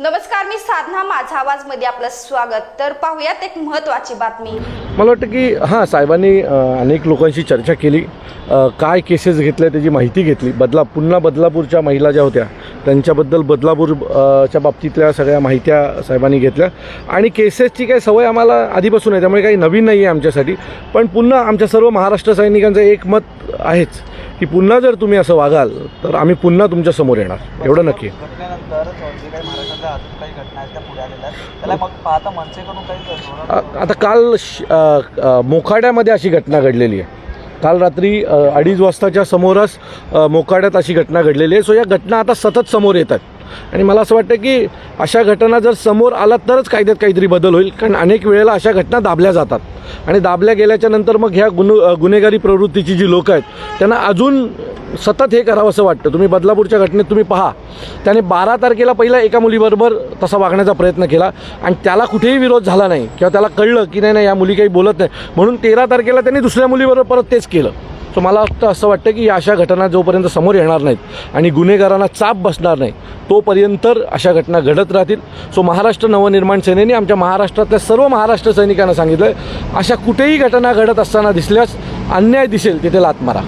नमस्कार मी साधना माझा आवाजमध्ये आपलं स्वागत. तर पाहूयात एक महत्वाची बातमी. मला वाटतं की हां साहेबांनी अनेक लोकांशी चर्चा केली. काय केसेस घेतल्या त्याची माहिती घेतली. बदला पुन्हा बदलापूरच्या महिला ज्या होत्या त्यांच्याबद्दल बदलापूर च्या बाबतीतल्या सगळ्या माहित्या साहेबांनी घेतल्या. आणि केसेसची काही सवय आम्हाला आधीपासून आहे त्यामुळे काही नवीन नाही आहे आमच्यासाठी. पण पुन्हा आमच्या सर्व महाराष्ट्र सैनिकांचं एक मत आहेच. की पुन्हा जर तुम्ही असं वागाल तर आम्ही पुन्हा तुमच्यासमोर येणार. एवढं नक्की आता काल मोखाड्यामध्ये अशी घटना घडलेली आहे. काल रात्री अडीच वाजताच्या समोरच अ, मोखाड्यात अशी घटना घडलेली आहे. सो या घटना आता सतत समोर येतात आणि मला असं वाटतं की अशा घटना जर समोर आला तरच कायद्यात काहीतरी बदल होईल कारण अनेक वेळेला अशा घटना दाबल्या जातात. आणि दाबल्या गेल्याच्यानंतर मग ह्या गुन गुन्हेगारी प्रवृत्तीची जी लोकं आहेत त्यांना अजून सतत हे करावं असं वाटतं. तुम्ही बदलापूरच्या घटनेत तुम्ही पहा. त्याने बारा तारखेला पहिला एका मुलीबरोबर तसा वागण्याचा प्रयत्न केला आणि त्याला कुठेही विरोध झाला नाही किंवा त्याला कळलं की नाही नाही या मुली काही बोलत नाही. म्हणून तेरा तारखेला त्यांनी दुसऱ्या मुलीबरोबर परत तेच केलं. सो मला असं वाटतं की या अशा घटना जोपर्यंत समोर येणार नाहीत आणि गुन्हेगारांना चाप बसणार नाही तोपर्यंत अशा घटना घडत राहतील. सो महाराष्ट्र नवनिर्माण सेनेने आमच्या महाराष्ट्रातल्या सर्व महाराष्ट्र सैनिकांना सांगितलं अशा कुठेही घटना घडत असताना दिसल्यास अन्याय दिसेल तिथे लात मारा.